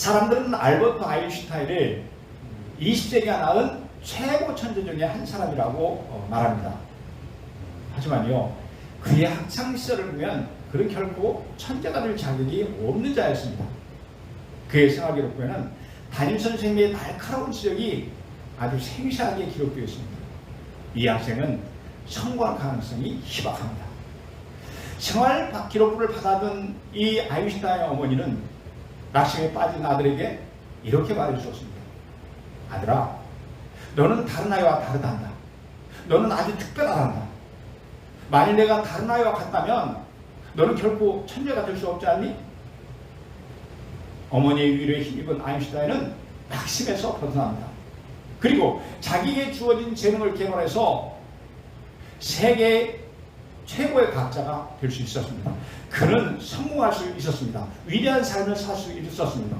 사람들은 알버트 아인슈타인을 20세기가 낳은 최고 천재 중에 한 사람이라고 어, 말합니다. 하지만요, 그의 학창 시절을 보면 그는 결코 천재가 될 자격이 없는 자였습니다. 그의 생활 기록부에는 담임 선생님의 날카로운 지적이 아주 생생하게 기록되어 있습니다. 이 학생은 성공할 가능성이 희박합니다. 생활 기록부를 받아둔 이 아인슈타인의 어머니는 낙심에 빠진 아들에게 이렇게 말해주었습니다. 아들아, 너는 다른 아이와 다르단다. 너는 아주 특별하단다. 만일 내가 다른 아이와 같다면 너는 결코 천재가 될 수 없지 않니? 어머니의 위로에 힘입은 아인슈타인은 낙심에서 벗어납니다. 그리고 자기에게 주어진 재능을 개발해서 세계 최고의 각자가 될 수 있었습니다. 그는 성공할 수 있었습니다. 위대한 삶을 살 수 있었습니다.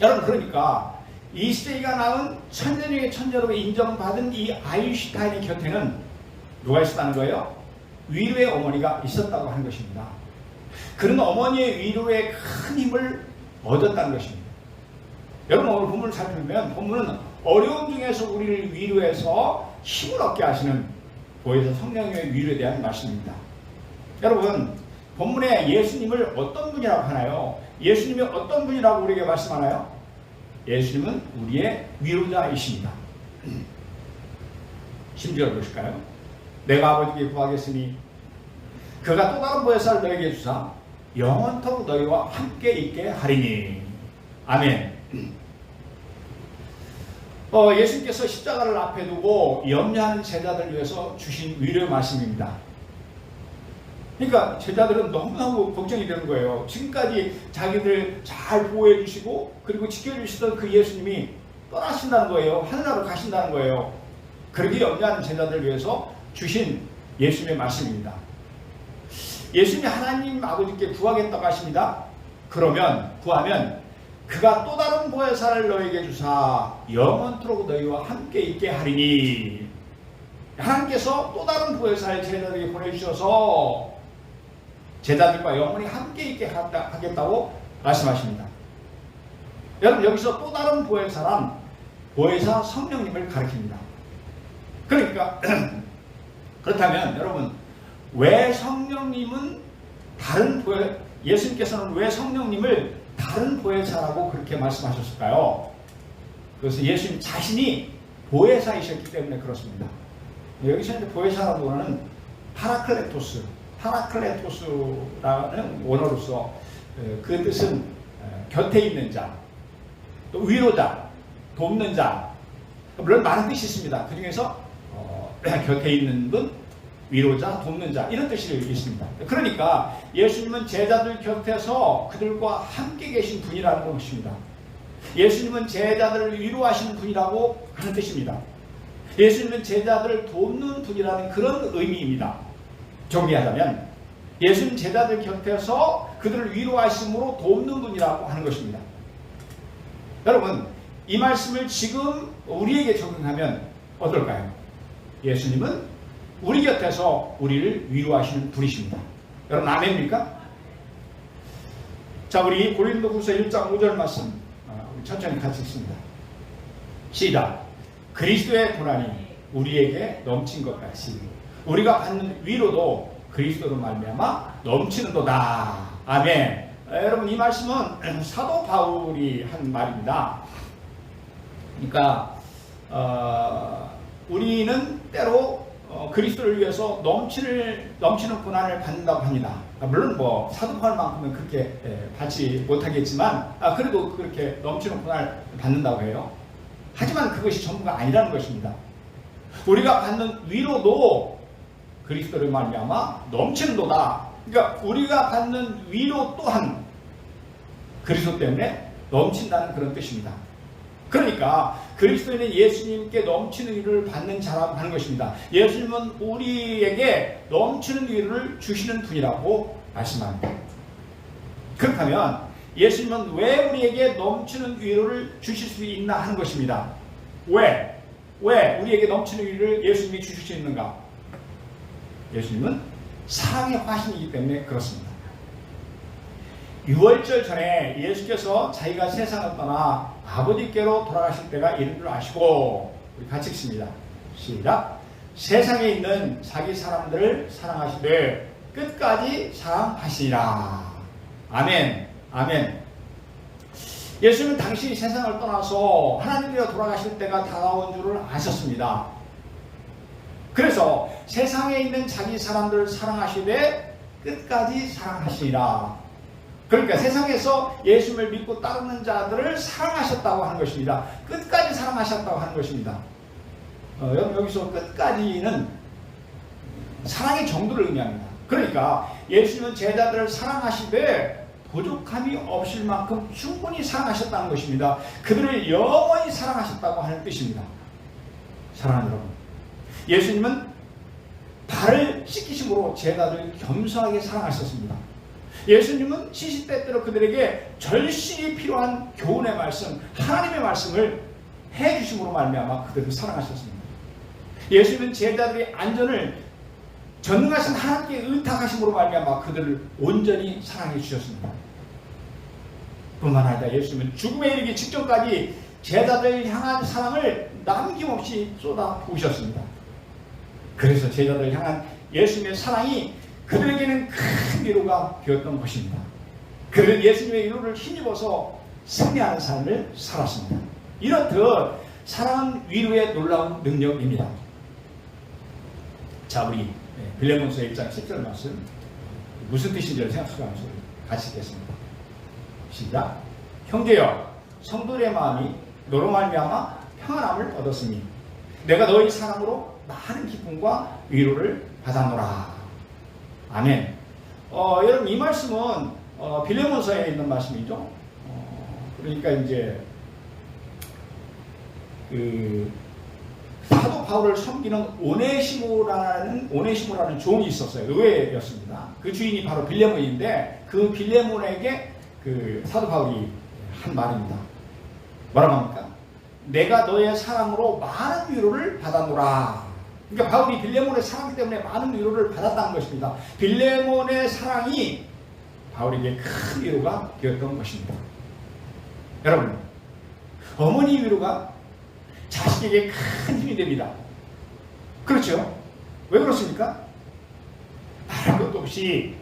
여러분 그러니까 이 시대가 낳은 천재 중의 천재로 인정받은 이 아인슈타인의 곁에는 누가 있었다는 거예요? 위로의 어머니가 있었다고 하는 것입니다. 그는 어머니의 위로에 큰 힘을 얻었다는 것입니다. 여러분 오늘 본문을 살펴보면 본문은 어려움 중에서 우리를 위로해서 힘을 얻게 하시는 보혜사 성령의 위로에 대한 말씀입니다. 여러분 본문에 예수님을 어떤 분이라고 하나요? 예수님이 어떤 분이라고 우리에게 말씀하나요? 예수님은 우리의 위로자이십니다. 심지어 보실까요? 내가 아버지께 구하겠으니 그가 또 다른 보혜사를 너에게 주사 영원토록 너희와 함께 있게 하리니 아멘. 어, 예수님께서 십자가를 앞에 두고 염려하는 제자들을 위해서 주신 위로의 말씀입니다. 그러니까 제자들은 너무너무 걱정이 되는 거예요. 지금까지 자기들 잘 보호해 주시고 그리고 지켜주시던 그 예수님이 떠나신다는 거예요. 하늘나라로 가신다는 거예요. 그렇게 염려하는 제자들을 위해서 주신 예수님의 말씀입니다. 예수님이 하나님 아버지께 구하겠다고 하십니다. 그러면 구하면 그가 또 다른 보혜사를 너에게 주사 영원토록 너희와 함께 있게 하리니 하나님께서 또 다른 보혜사를 제자들에게 보내주셔서 제자들과 영원히 함께 있게 하겠다고 말씀하십니다. 여러분 여기서 또 다른 보혜사란 보혜사 성령님을 가리킵니다. 그러니까 그렇다면 여러분 왜 성령님은 다른 보혜 예수님께서는 왜 성령님을 다른 보혜사라고 그렇게 말씀하셨을까요? 그것은 예수님 자신이 보혜사이셨기 때문에 그렇습니다. 여기서 이제 보혜사라고 하는 파라클레토스, 파라클레토스라는 원어로서 그 뜻은 곁에 있는 자, 또 위로자, 돕는 자, 물론 많은 뜻이 있습니다. 그 중에서 어, 곁에 있는 분, 위로자, 돕는 자 이런 뜻이 있습니다. 그러니까 예수님은 제자들 곁에서 그들과 함께 계신 분이라는 것입니다. 예수님은 제자들을 위로하시는 분이라고 하는 뜻입니다. 예수님은 제자들을 돕는 분이라는 그런 의미입니다. 정리하자면 예수님 제자들 곁에서 그들을 위로하심으로 돕는 분이라고 하는 것입니다. 여러분 이 말씀을 지금 우리에게 적용하면 어떨까요? 예수님은 우리 곁에서 우리를 위로하시는 분이십니다. 여러분 아멘입니까? 자 우리 고린도후서 1장 5절 말씀 우리 천천히 같이 읽습니다. 시작. 그리스도의 고난이 우리에게 넘친 것 같이 우리가 받는 위로도 그리스도로 말미암아 넘치는 도다. 아멘. 여러분 이 말씀은 사도 바울이 한 말입니다. 그러니까 어, 우리는 때로 어, 그리스도를 위해서 넘치는 넘치는 고난을 받는다고 합니다. 아, 물론 뭐 사도 바울만큼은 그렇게 예, 받지 못하겠지만 아, 그래도 그렇게 넘치는 고난을 받는다고 해요. 하지만 그것이 전부가 아니라는 것입니다. 우리가 받는 위로도 그리스도를 말미암아 넘치는도다. 그러니까 우리가 받는 위로 또한 그리스도 때문에 넘친다는 그런 뜻입니다. 그러니까 그리스도인은 예수님께 넘치는 위로를 받는 자라고 하는 것입니다. 예수님은 우리에게 넘치는 위로를 주시는 분이라고 말씀합니다. 그렇다면 예수님은 왜 우리에게 넘치는 위로를 주실 수 있나 하는 것입니다. 왜? 왜 우리에게 넘치는 위로를 예수님이 주실 수 있는가? 예수님은 사랑의 화신이기 때문에 그렇습니다. 유월절 전에 예수께서 자기가 세상을 떠나 아버지께로 돌아가실 때가 이른 줄 아시고 우리 같이 읽습니다. 시작. 세상에 있는 자기 사람들을 사랑하시되 끝까지 사랑하시리라. 아멘. 아멘. 예수님은 당시 세상을 떠나서 하나님께로 돌아가실 때가 다가온 줄을 아셨습니다. 그래서 세상에 있는 자기 사람들을 사랑하시되 끝까지 사랑하시리라. 그러니까 세상에서 예수님을 믿고 따르는 자들을 사랑하셨다고 하는 것입니다. 끝까지 사랑하셨다고 하는 것입니다. 어, 여기서 끝까지는 사랑의 정도를 의미합니다. 그러니까 예수님은 제자들을 사랑하시되 부족함이 없을 만큼 충분히 사랑하셨다는 것입니다. 그들을 영원히 사랑하셨다고 하는 뜻입니다. 사랑하는 여러분. 예수님은 발을 씻기심으로 제자들을 겸손하게 사랑하셨습니다. 예수님은 시시때때로 그들에게 절실히 필요한 교훈의 말씀, 하나님의 말씀을 해주심으로 말미암아 그들을 사랑하셨습니다. 예수님은 제자들의 안전을 전능하신 하나님께 의탁하심으로 말미암아 그들을 온전히 사랑해 주셨습니다. 뿐만 아니라 예수님은 죽음에 이르기 직전까지 제자들 향한 사랑을 남김없이 쏟아 부으셨습니다. 그래서 제자들 향한 예수님의 사랑이 그들에게는 큰 위로가 되었던 것입니다. 그들은 예수님의 위로를 힘입어서 승리하는 삶을 살았습니다. 이렇듯 사랑은 위로의 놀라운 능력입니다. 자, 우리 빌레몬서 1장 10절 말씀 무슨 뜻인지를 생각하면서 같이 읽겠습니다. 시작. 형제여, 성도의 마음이 너로 말미암아 평안함을 얻었으니 내가 너희 사랑으로 많은 기쁨과 위로를 받아노라. 아멘. 어, 여러분 이 말씀은 어, 빌레몬서에 있는 말씀이죠. 어, 그러니까 이제 그 사도 바울을 섬기는 오네시모라는 오네시모라는 종이 있었어요. 의외였습니다. 그 주인이 바로 빌레몬인데 그 빌레몬에게 그 사도 바울이 한 말입니다. 뭐라고 합니까? 내가 너의 사랑으로 많은 위로를 받았노라. 그러니까 바울이 빌레몬의 사랑 때문에 많은 위로를 받았다는 것입니다. 빌레몬의 사랑이 바울에게 큰 위로가 되었던 것입니다. 여러분, 어머니 위로가 자식에게 큰 힘이 됩니다. 그렇죠? 왜 그렇습니까? 다른 것도 없이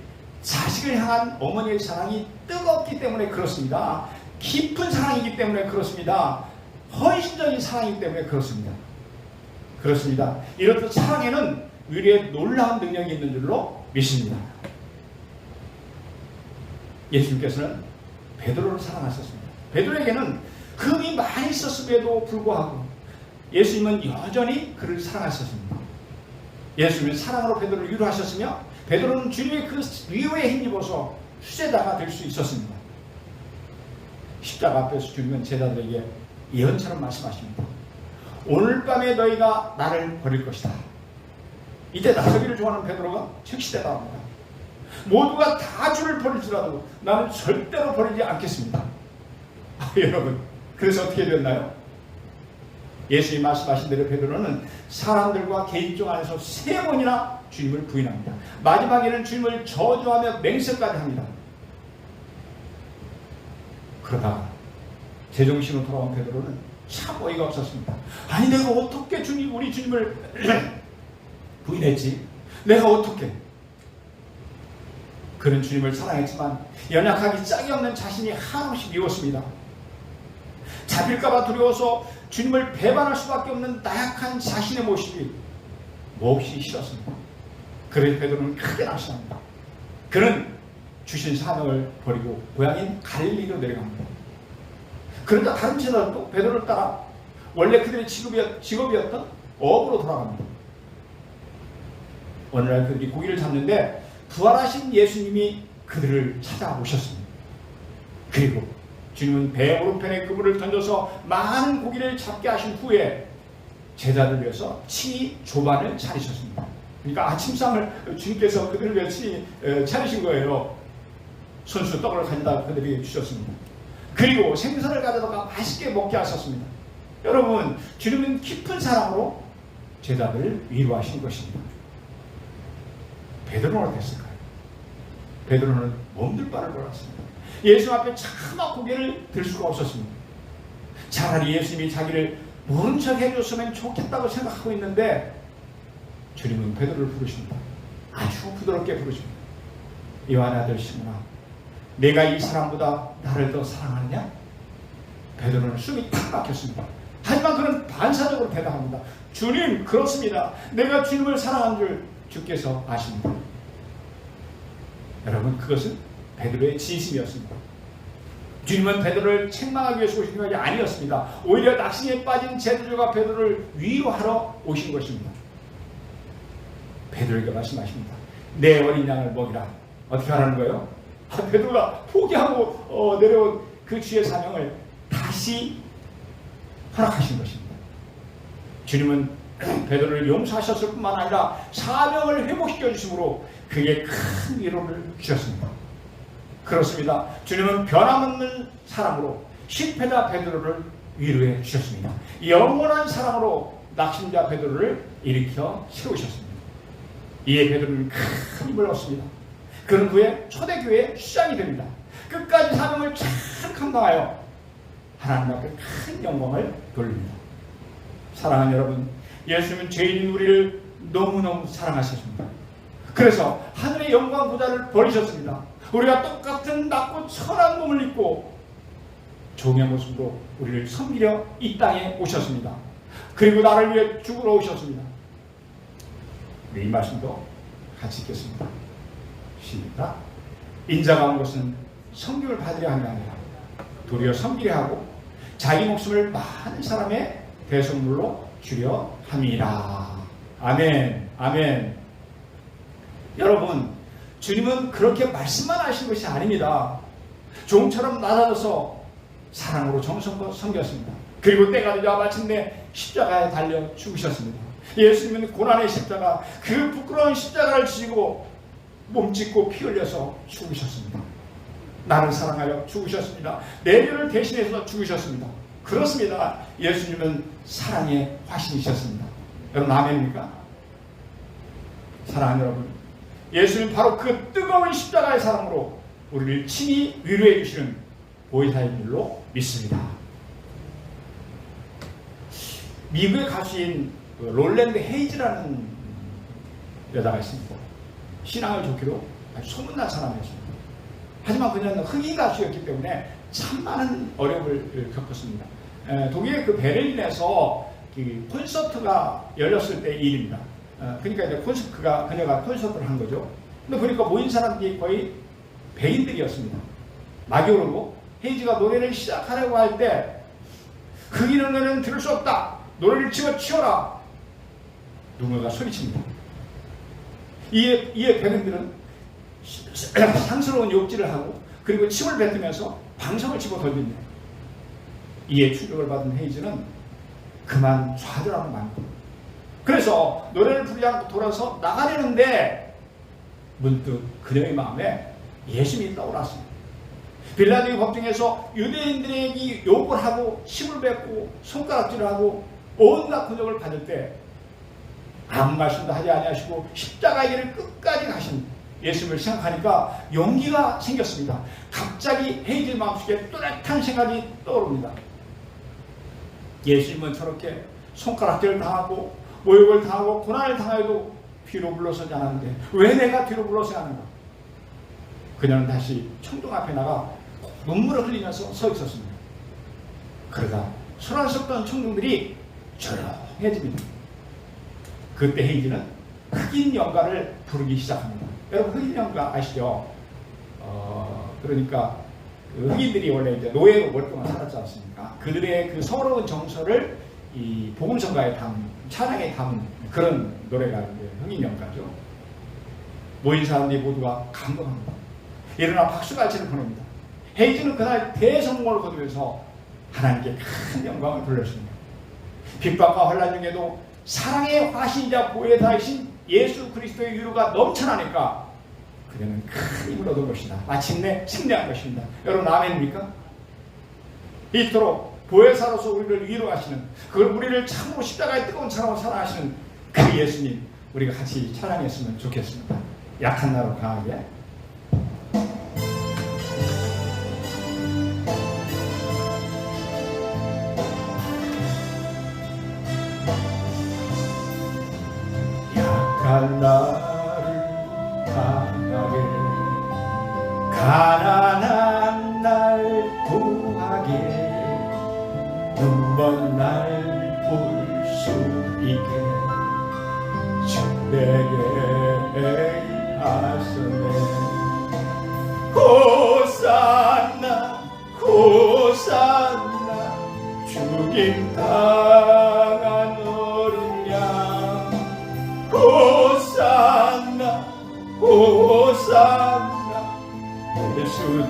자식을 향한 어머니의 사랑이 뜨겁기 때문에 그렇습니다. 깊은 사랑이기 때문에 그렇습니다. 헌신적인 사랑이기 때문에 그렇습니다. 그렇습니다. 이렇듯 사랑에는 위로의 놀라운 능력이 있는 줄로 믿습니다. 예수님께서는 베드로를 사랑하셨습니다. 베드로에게는 금이 많이 있었음에도 불구하고 예수님은 여전히 그를 사랑하셨습니다. 예수님은 사랑으로 베드로를 위로하셨으며 베드로는 주님의 그 위로에 힘입어서 수제자가 될 수 있었습니다. 십자가 앞에서 주님은 제자들에게 예언처럼 말씀하십니다. 오늘 밤에 너희가 나를 버릴 것이다. 이때 나서기를 좋아하는 베드로가 즉시대다 합니다. 모두가 다 주를 버릴지라도 나는 절대로 버리지 않겠습니다. 아, 여러분, 그래서 어떻게 되었나요? 예수님 말씀하신 대로 베드로는 사람들과 개인종 안에서 세 번이나 주님을 부인합니다. 마지막에는 주님을 저주하며 맹세까지 합니다. 그러다가 제정신으로 돌아온 베드로는 참 어이가 없었습니다. 아니 내가 어떻게 주님 우리 주님을 부인했지? 내가 어떻게? 그는 주님을 사랑했지만 연약하기 짝이 없는 자신이 한없이 미웠습니다. 잡힐까봐 두려워서 주님을 배반할 수밖에 없는 나약한 자신의 모습이 몹시 싫었습니다. 그래서 베드로는 크게 낙심합니다. 그는 주신 사명을 버리고 고향인 갈릴리로 내려갑니다. 그러니까 다른 제자들도 베드로를 따라 원래 그들의 직업이었, 직업이었던 업으로 돌아갑니다. 어느 날 그들이 고기를 잡는데 부활하신 예수님이 그들을 찾아오셨습니다. 그리고 주님은 배 오른편에 그물을 던져서 많은 고기를 잡게 하신 후에 제자들 위해서 친히 조반을 차리셨습니다. 그러니까 아침상을 주님께서 그들을 위해 친히 차리신 거예요. 손수 떡을 가져다 그들에게 주셨습니다. 그리고 생선을 가져다가 맛있게 먹게 하셨습니다. 여러분, 주님은 깊은 사랑으로 제자들을 위로하신 것입니다. 베드로는 어땠을까요? 베드로는 몸둘 바를 몰랐습니다. 예수 앞에 차마 고개를 들 수가 없었습니다. 차라리 예수님이 자기를 모른 척 해줬으면 좋겠다고 생각하고 있는데 주님은 베드로를 부르십니다. 아주 부드럽게 부르십니다. 요한 아들 시몬아 내가 이 사람보다 나를 더 사랑하느냐? 베드로는 숨이 탁 막혔습니다. 하지만 그는 반사적으로 대답합니다. 주님 그렇습니다. 내가 주님을 사랑한 줄 주께서 아십니다. 여러분 그것은 베드로의 진심이었습니다. 주님은 베드로를 책망하기 위해서 오신 것이 아니었습니다. 오히려 낙심에 빠진 제자들과 베드로를 위로하러 오신 것입니다. 베드로에게 말씀하십니다. 내 어린 양을 먹이라. 어떻게 하라는 거예요? 아, 베드로가 포기하고 어, 내려온 그 주의 사명을 다시 허락하신 것입니다. 주님은 베드로를 용서하셨을 뿐만 아니라 사명을 회복시켜 주심으로 그에게 큰 위로를 주셨습니다. 그렇습니다. 주님은 변함없는 사랑으로 실패자 베드로를 위로해 주셨습니다. 영원한 사랑으로 낙심자 베드로를 일으켜 세우셨습니다. 이에 베드로는 큰 힘을 얻습니다. 그런 후에 초대교회 시장이 됩니다. 끝까지 사명을 잘 감당하여 하나님 앞에 큰 영광을 돌립니다. 사랑하는 여러분, 예수님은 죄인인 우리를 너무너무 사랑하셨습니다. 그래서 하늘의 영광 부자를 버리셨습니다. 우리가 똑같은 낮고 천한 몸을 입고 종의 모습으로 우리를 섬기려 이 땅에 오셨습니다. 그리고 나를 위해 죽으러 오셨습니다. 네, 이 말씀도 같이 읽겠습니다. 시작. 인자가 온 것은 성경을 받으려 게 아니라 도리어 섬기려 하고 자기 목숨을 많은 사람의 대성물로 주려 함이라. 아멘. 아멘. 여러분, 주님은 그렇게 말씀만 하신 것이 아닙니다. 종처럼 낮아져서 사랑으로 정성껏 섬겼습니다. 그리고 때가 되자 마침내 십자가에 달려 죽으셨습니다. 예수님은 고난의 십자가, 그 부끄러운 십자가를 지고 몸짓고 피 흘려서 죽으셨습니다. 나를 사랑하여 죽으셨습니다. 내 죄를 대신해서 죽으셨습니다. 그렇습니다. 예수님은 사랑의 화신이셨습니다. 여러분 아멘입니까? 사랑하는 여러분, 예수님 바로 그 뜨거운 십자가의 사랑으로 우리를 친히 위로해 주시는 보이사인 줄로 믿습니다. 미국의 가수인 그 롤랜드 헤이즈라는 여자가 있습니다. 신앙을 좋기로 아주 소문난 사람이었습니다. 하지만 그녀는 흑인 가수였기 때문에 참 많은 어려움을 겪었습니다. 에, 독일의 그 베를린에서 그 콘서트가 열렸을 때 일입니다. 어, 그러니까 이제 콘서트가 그녀가 콘서트를 한 거죠. 근데 보니까 모인 사람들이 거의 백인들이었습니다. 막이 오르고 헤이즈가 노래를 시작하려고 할 때 흑인은 너는 들을 수 없다. 노래를 집어치워라. 누군가 소리칩니다. 이에, 이에 백인들은 상스러운 욕질을 하고 그리고 침을 뱉으면서 방석을 집어 던집니다. 이에 충격을 받은 헤이즈는 그만 좌절하고 맙니다. 그래서 노래를 부르지 않고 돌아서 나가려는데 문득 그녀의 마음에 예수님이 떠올랐습니다. 빌라디 법정에서 유대인들에게 욕을 하고 침을 뱉고 손가락질을 하고 온갖 곤욕을 받을 때 아무 말씀도 하지 아니하시고 십자가의 길을 끝까지 가신 예수님을 생각하니까 용기가 생겼습니다. 갑자기 헤이즈 마음속에 뚜렷한 생각이 떠오릅니다. 예수님은 저렇게 손가락질을 당하고 모욕을 당하고 고난을 당해도 뒤로 물러서지 않았는데 왜 내가 뒤로 물러서야 하는가? 그녀는 다시 청동 앞에 나가 눈물을 흘리면서 서 있었습니다. 그러다 소란스럽던 청중들이 조용해집니다. 그때 헤이즈는 흑인 연가를 부르기 시작합니다. 여러분 흑인 연가 아시죠? 어, 그러니까 그 흑인들이 원래 이제 노예로 오랫동안 살았지 않습니까? 그들의 그 서러운 정서를 이 복음성가에 담은 찬양에 담은 그런 노래가 흑인 연가죠. 모인 사람들이 모두가 감동합니다. 일어나 박수갈채를 보냅니다. 헤이즈는 그날 대성공을 거두면서 하나님께 큰 영광을 돌렸습니다. 핍박과 환란 중에도 사랑의 화신이자 보혜사이신 예수 그리스도의 위로가 넘쳐나니까 그녀는 큰 힘을 얻은 것이다. 마침내 승리한 것입니다. 여러분 아멘입니까? 이토록 보혜사로서 우리를 위로하시는 그 우리를 참으로 십자가의 뜨거운 사랑으로 사랑하시는 그 예수님 우리가 같이 찬양했으면 좋겠습니다. 약한 나로 강하게 가난한 날 구하게 눈먼 날볼 수 있게 주 내게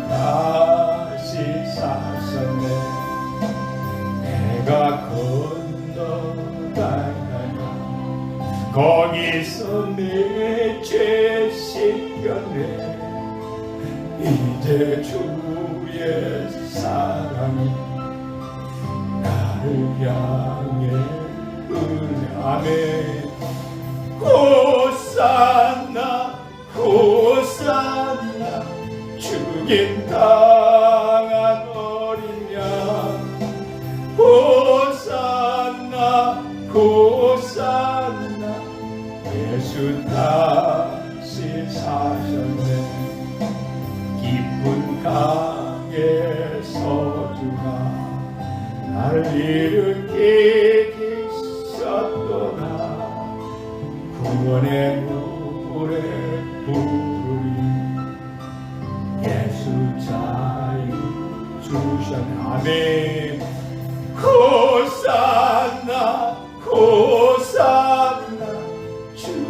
다시 사셨네. 내가 건너가다가 거기서 내 죄 씻겨내 이제 주의 사랑이 나를 향해 은하네. 호산 죽임 당한 어린 양 호산나 호산나. 예수 다시 사셨네. 기쁜 강에 서주가 나를 일으키셨도다. 구원의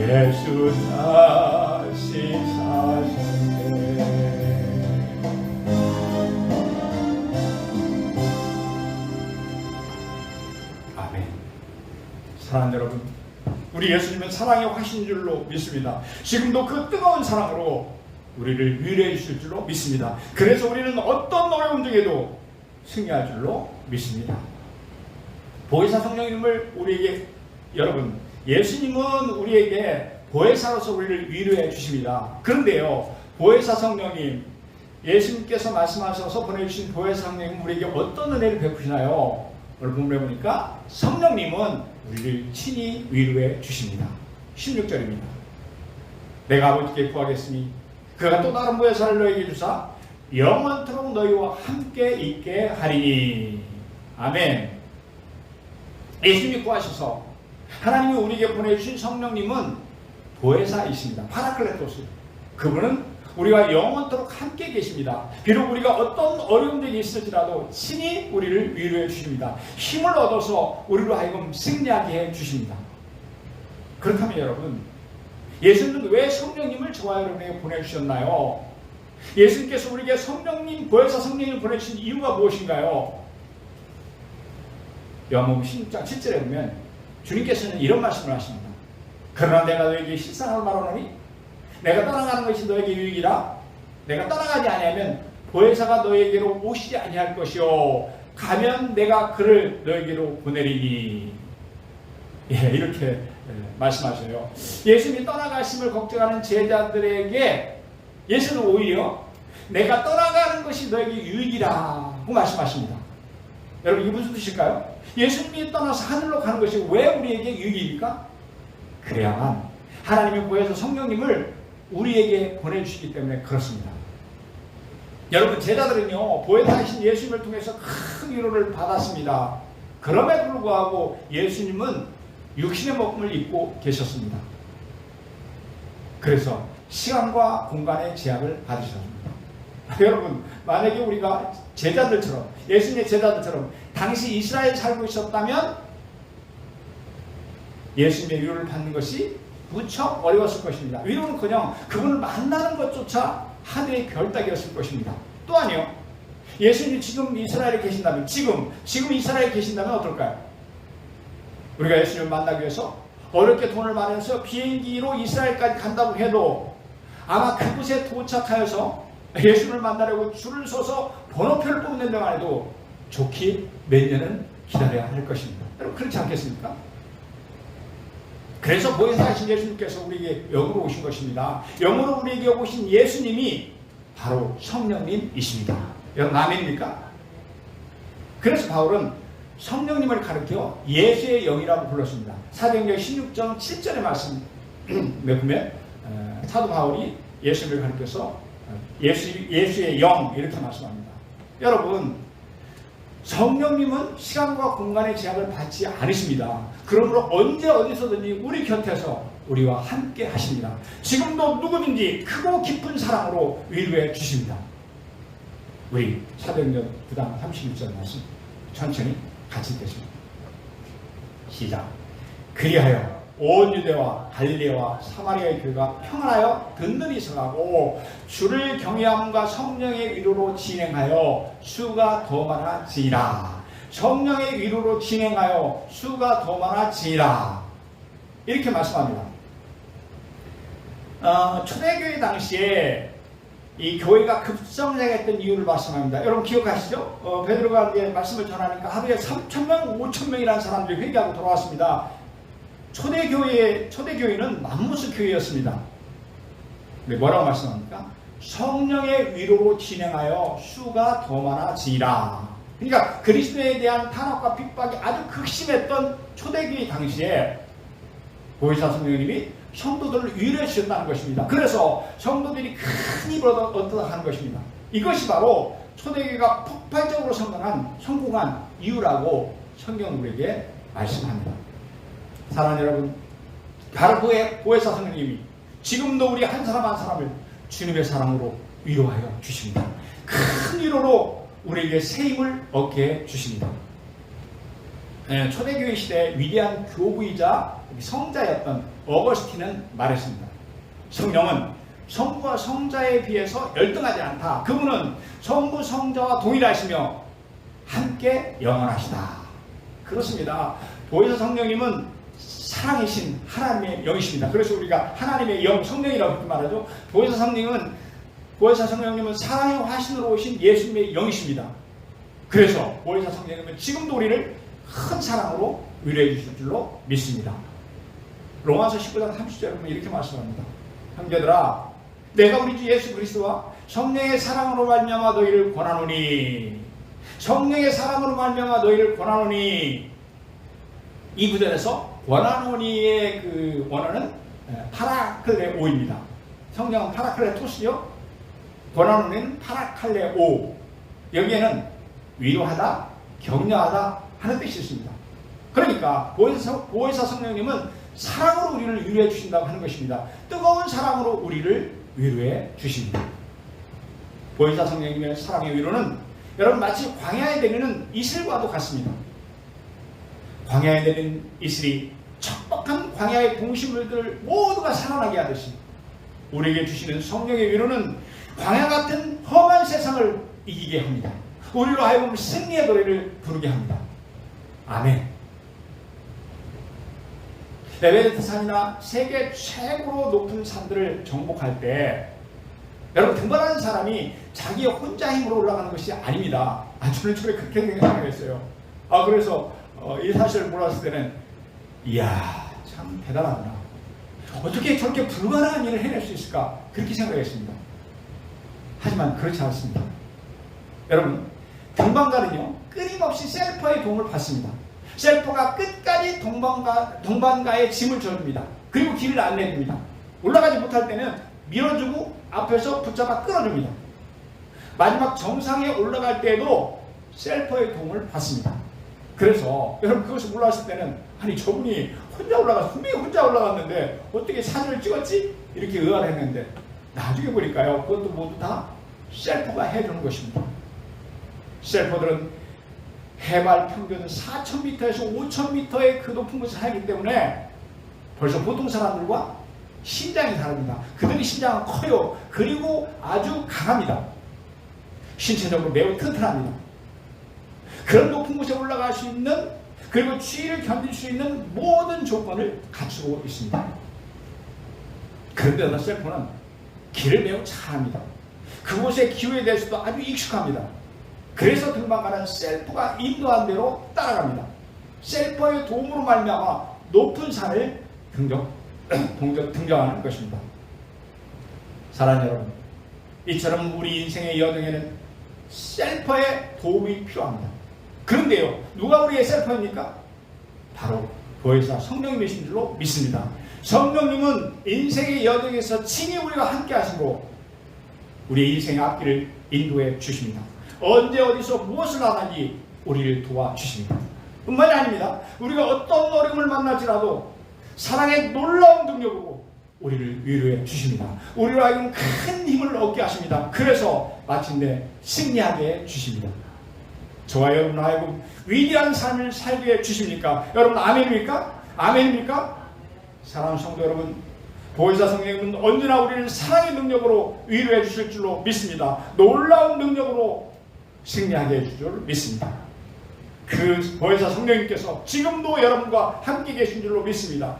예수 다시 사셨네 아멘 사랑하는 여러분 우리 예수님은 사랑의 화신 줄로 믿습니다 지금도 그 뜨거운 사랑으로 우리를 위로해 주실 줄로 믿습니다 그래서 우리는 어떤 어려움 중에도 승리할 줄로 믿습니다 보혜사 성령님을 우리에게 여러분 예수님은 우리에게 보혜사로서 우리를 위로해 주십니다. 그런데요 보혜사 성령님 예수님께서 말씀하셔서 보내주신 보혜사 성령님 우리에게 어떤 은혜를 베푸시나요? 오늘 본문에 보니까 성령님은 우리를 친히 위로해 주십니다. 16절입니다. 내가 아버지께 구하겠으니 그가 또 다른 보혜사를 너에게 주사 영원토록 너희와 함께 있게 하리니 아멘. 예수님이 구하셔서 하나님이 우리에게 보내주신 성령님은 보혜사이십니다. 파라클레토스. 그분은 우리와 영원토록 함께 계십니다. 비록 우리가 어떤 어려움들이 있을지라도 친히 우리를 위로해 주십니다. 힘을 얻어서 우리로 하여금 승리하게 해 주십니다. 그렇다면 여러분, 예수님은 왜 성령님을 저와 여러분에게 보내주셨나요? 예수님께서 우리에게 성령님, 보혜사 성령님을 보내주신 이유가 무엇인가요? 요한복음 16장 7절에 보면 주님께서는 이런 말씀을 하십니다. 그러나 내가 너에게 실상을 말하노니 내가 떠나가는 것이 너에게 유익이라 내가 떠나가지 아니하면 보혜사가 너에게로 오시지 아니할 것이요 가면 내가 그를 너에게로 보내리니 예, 이렇게 예, 말씀하셔요. 예수님이 떠나가심을 걱정하는 제자들에게 예수는 오히려 내가 떠나가는 것이 너에게 유익이라고 말씀하십니다. 여러분 이게 무슨 뜻일까요? 예수님이 떠나서 하늘로 가는 것이 왜 우리에게 유익입니까? 그래야만 하나님이 보여서 성령님을 우리에게 보내주시기 때문에 그렇습니다. 여러분 제자들은요 보혜사이신 예수님을 통해서 큰 위로를 받았습니다. 그럼에도 불구하고 예수님은 육신의 먹음을 입고 계셨습니다. 그래서 시간과 공간의 제약을 받으셨습니다. 여러분 만약에 우리가 제자들처럼 예수님의 제자들처럼 당시 이스라엘 살고 있었다면 예수님의 위로를 받는 것이 무척 어려웠을 것입니다. 위로는커녕 그분을 만나는 것조차 하늘의 별따기였을 것입니다. 또한요 예수님이 지금 이스라엘에 계신다면 지금 지금 이스라엘에 계신다면 어떨까요? 우리가 예수님을 만나기 위해서 어렵게 돈을 마련해서 비행기로 이스라엘까지 간다고 해도 아마 그곳에 도착하여서 예수를 만나려고 줄을 서서 번호표를 뽑는 데만 해도 좋게 몇 년은 기다려야 할 것입니다. 여러분 그렇지 않겠습니까? 그래서 보혜사신 예수님께서 우리에게 영으로 오신 것입니다. 영으로 우리에게 오신 예수님이 바로 성령님이십니다. 여러분 아멘입니까? 그래서 바울은 성령님을 가리켜 예수의 영이라고 불렀습니다. 사도행전 16장 7절의 말씀 몇 보면 어, 사도 바울이 예수님을 가리켜서 어, 예수, 예수의 영 이렇게 말씀합니다. 여러분 성령님은 시간과 공간의 제약을 받지 않으십니다. 그러므로 언제 어디서든지 우리 곁에서 우리와 함께 하십니다. 지금도 누구든지 크고 깊은 사랑으로 위로해 주십니다. 우리 사도행전 9장 31절 말씀 천천히 같이 읽겠습니다. 시작. 그리하여 온 유대와 갈릴레와 사마리아의 교회가 평안하여 든든히 서가고 주를 경외함과 성령의 위로로 진행하여 수가 더 많아지라. 성령의 위로로 진행하여 수가 더 많아지라. 이렇게 말씀합니다. 어, 초대교회 당시에 이 교회가 급성장했던 이유를 말씀합니다. 여러분 기억하시죠? 어, 베드로가 이제 말씀을 전하니까 하루에 3천 명, 5천 명이라는 사람들이 회개하고 돌아왔습니다. 초대교회 초대교회는 맘무스 교회였습니다. 네, 뭐라고 말씀합니까? 성령의 위로로 진행하여 수가 더 많아지라. 그러니까 그리스도에 대한 탄압과 핍박이 아주 극심했던 초대교회 당시에 보이사 성령님이 성도들을 위로해 주셨다는 것입니다. 그래서 성도들이 큰 힘을 얻어, 얻어가는 것입니다. 이것이 바로 초대교회가 폭발적으로 성공한, 성공한 이유라고 성경 우리에게 말씀합니다. 사랑하는 여러분, 바로 보혜, 보혜사 성령님이 지금도 우리 한 사람 한 사람을 주님의 사랑으로 위로하여 주십니다. 큰 위로로 우리에게 새 힘을 얻게 해주십니다. 네, 초대교회 시대 위대한 교부이자 성자였던 어거스틴은 말했습니다. 성령은 성부와 성자에 비해서 열등하지 않다. 그분은 성부 성자와 동일하시며 함께 영원하시다. 그렇습니다. 보혜사 성령님은 사랑이신 하나님의 영이십니다. 그래서 우리가 하나님의 영, 성령이라고 말하죠. 보혜사 성령님은 보혜사 성령님은 사랑의 화신으로 오신 예수님의 영이십니다. 그래서 보혜사 성령님은 지금도 우리를 큰 사랑으로 위로해 주실 줄로 믿습니다. 로마서 19장 30절에 보면 이렇게 말씀합니다. 형제들아, 내가 우리 주 예수 그리스도와 성령의 사랑으로 말미암아 너희를 권하노니 성령의 사랑으로 말미암아 너희를 권하노니 이 구절에서 권하노니의 그 원어는 파라클레오입니다. 성령은 파라클레토스요. 권하노니는 파라칼레오. 여기에는 위로하다, 격려하다 하는 뜻이 있습니다. 그러니까 보혜사, 보혜사 성령님은 사랑으로 우리를 위로해 주신다고 하는 것입니다. 뜨거운 사랑으로 우리를 위로해 주십니다. 보혜사 성령님의 사랑의 위로는 여러분 마치 광야에 내리는 이슬과도 같습니다. 광야에 내리는 이슬이 척박한 광야의 동식물들 모두가 살아나게 하듯이 우리에게 주시는 성령의 위로는 광야 같은 험한 세상을 이기게 합니다. 우리로 하여금 승리의 노래를 부르게 합니다. 아멘. 에베레스트 산이나 세계 최고로 높은 산들을 정복할 때 여러분 등반하는 사람이 자기 혼자 힘으로 올라가는 것이 아닙니다. 아 저는 처음에 그렇게 생각했어요. 아 그래서 어, 이 사실을 몰랐을 때는 이야 참 대단하구나. 어떻게 저렇게 불가능한 일을 해낼 수 있을까 그렇게 생각했습니다. 하지만 그렇지 않습니다. 여러분 등반가는요 끊임없이 셀퍼의 도움을 받습니다. 셀퍼가 끝까지 동반가, 동반가의 짐을 져줍니다. 그리고 길을 안내줍니다. 올라가지 못할 때는 밀어주고 앞에서 붙잡아 끌어줍니다. 마지막 정상에 올라갈 때에도 셀퍼의 도움을 받습니다. 그래서 여러분 그것을 몰랐을 때는 아니 저분이 혼자 올라가서 분명히 혼자 올라갔는데 어떻게 사진을 찍었지? 이렇게 의아를 했는데 나중에 보니까요 그것도 모두 다 셀퍼가 해주는 것입니다. 셀퍼들은 해발 평균 4,000m에서 5,000m의 그 높은 곳에 살기 때문에 벌써 보통 사람들과 신장이 다릅니다. 그들의 신장은 커요. 그리고 아주 강합니다. 신체적으로 매우 튼튼합니다. 그런 높은 곳에 올라갈 수 있는 그리고 추위를 견딜 수 있는 모든 조건을 갖추고 있습니다. 그런데 어느 셀프는 길을 매우 잘합니다. 그곳의 기후에 대해서도 아주 익숙합니다. 그래서 등반가는 셀프가 인도한 대로 따라갑니다. 셀프의 도움으로 말미암아 높은 산을 등정, 동정, 등정하는 것입니다. 사랑하는 여러분, 이처럼 우리 인생의 여정에는 셀퍼의 도움이 필요합니다. 그런데요, 누가 우리의 셀퍼입니까? 바로 보혜사 성령님이신 줄로 믿습니다. 성령님은 인생의 여정에서 친히 우리와 함께 하시고 우리의 인생의 앞길을 인도해 주십니다. 언제 어디서 무엇을 하는지 우리를 도와주십니다. 뿐만이 아닙니다. 우리가 어떤 어려움을 만날지라도 사랑의 놀라운 능력으로 우리를 위로해 주십니다. 우리로 하여금 큰 힘을 얻게 하십니다. 그래서 마침내 승리하게 해 주십니다. 저와 여러분 하여금 위대한 삶을 살게 해 주십니까? 여러분 아멘입니까? 아멘입니까? 사랑하는 성도 여러분, 보혜사 성령님은 언제나 우리를 사랑의 능력으로 위로해 주실 줄로 믿습니다. 놀라운 능력으로 승리하게 해줄 줄 믿습니다. 그 보혜사 성령님께서 지금도 여러분과 함께 계신 줄로 믿습니다.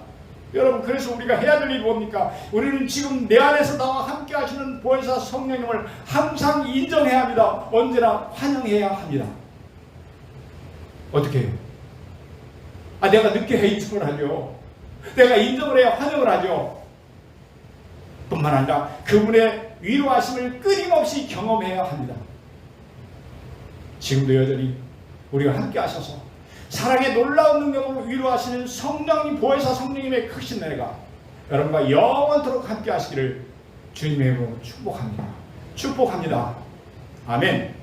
여러분 그래서 우리가 해야 될 일이 뭡니까? 우리는 지금 내 안에서 나와 함께 하시는 보혜사 성령님을 항상 인정해야 합니다. 언제나 환영해야 합니다. 어떻게 해요? 아 내가 늦게 해 인정을 하죠. 내가 인정을 해야 환영을 하죠. 뿐만 아니라 그분의 위로하심을 끊임없이 경험해야 합니다. 지금도 여전히 우리가 함께 하셔서 사랑의 놀라운 능력으로 위로하시는 성령님 보혜사 성령님의 크신 은혜가 여러분과 영원토록 함께 하시기를 주님의 이름으로 축복합니다. 축복합니다. 아멘.